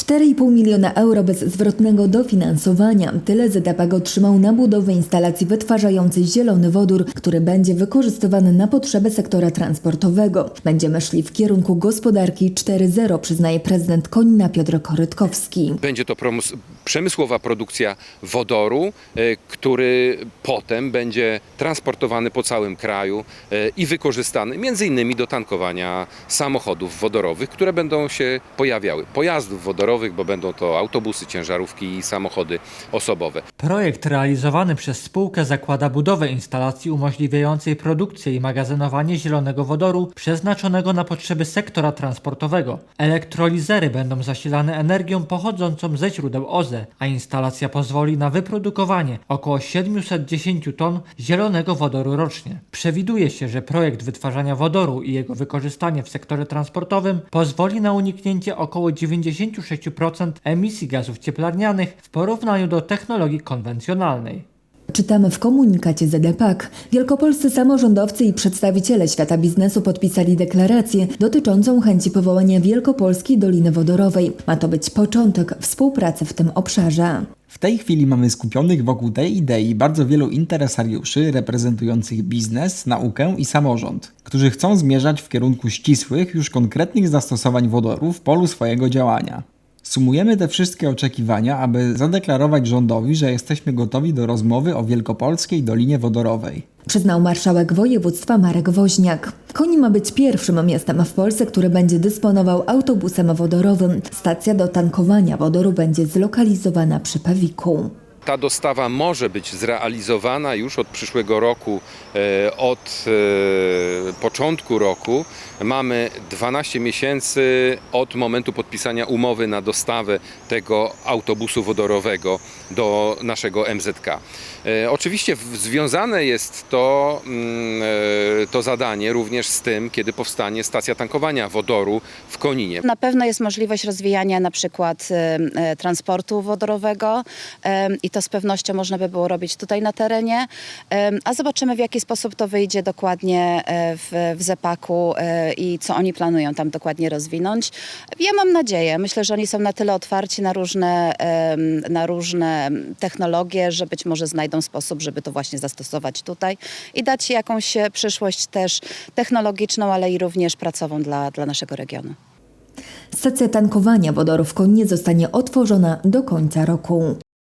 4,5 miliona euro bezzwrotnego dofinansowania. Tyle ZDPG otrzymał na budowę instalacji wytwarzającej zielony wodór, który będzie wykorzystywany na potrzeby sektora transportowego. Będziemy szli w kierunku gospodarki 4.0, przyznaje prezydent Konina Piotr Korytkowski. Będzie to przemysłowa produkcja wodoru, e, który potem będzie transportowany po całym kraju e, i wykorzystany między innymi do tankowania samochodów wodorowych, które będą się pojawiały. Pojazdów wodorowych, bo będą to autobusy, ciężarówki i samochody osobowe. Projekt realizowany przez spółkę zakłada budowę instalacji umożliwiającej produkcję i magazynowanie zielonego wodoru przeznaczonego na potrzeby sektora transportowego. Elektrolizery będą zasilane energią pochodzącą ze źródeł OZE, a instalacja pozwoli na wyprodukowanie około 710 ton zielonego wodoru rocznie. Przewiduje się, że projekt wytwarzania wodoru i jego wykorzystanie w sektorze transportowym pozwoli na uniknięcie około 96% emisji gazów cieplarnianych w porównaniu do technologii konwencjonalnej. Czytamy w komunikacie ZDPAK. Wielkopolscy samorządowcy i przedstawiciele świata biznesu podpisali deklarację dotyczącą chęci powołania Wielkopolskiej Doliny Wodorowej. Ma to być początek współpracy w tym obszarze. W tej chwili mamy skupionych wokół tej idei bardzo wielu interesariuszy reprezentujących biznes, naukę i samorząd, którzy chcą zmierzać w kierunku ścisłych, już konkretnych zastosowań wodoru w polu swojego działania. Sumujemy te wszystkie oczekiwania, aby zadeklarować rządowi, że jesteśmy gotowi do rozmowy o Wielkopolskiej Dolinie Wodorowej. Przyznał marszałek województwa Marek Woźniak. Konin ma być pierwszym miastem w Polsce, który będzie dysponował autobusem wodorowym. Stacja do tankowania wodoru będzie zlokalizowana przy Pawiku. Ta dostawa może być zrealizowana już od przyszłego roku, e, od e, początku roku. Mamy 12 miesięcy od momentu podpisania umowy na dostawę tego autobusu wodorowego do naszego MZK. E, Oczywiście związane jest to, mm, to zadanie również z tym, kiedy powstanie stacja tankowania wodoru w Koninie. Na pewno jest możliwość rozwijania na przykład transportu wodorowego e, to z pewnością można by było robić tutaj na terenie, a zobaczymy w jaki sposób to wyjdzie dokładnie e, w, w Zepaku e, i co oni planują tam dokładnie rozwinąć. Ja mam nadzieję, myślę, że oni są na tyle otwarci na różne, na różne technologie, że być może znajdą sposób, żeby to właśnie zastosować tutaj i dać jakąś e, przyszłość też technologiczną, ale i również pracową dla, dla naszego regionu. Stacja tankowania wodoru w Koninie zostanie otworzona do końca roku.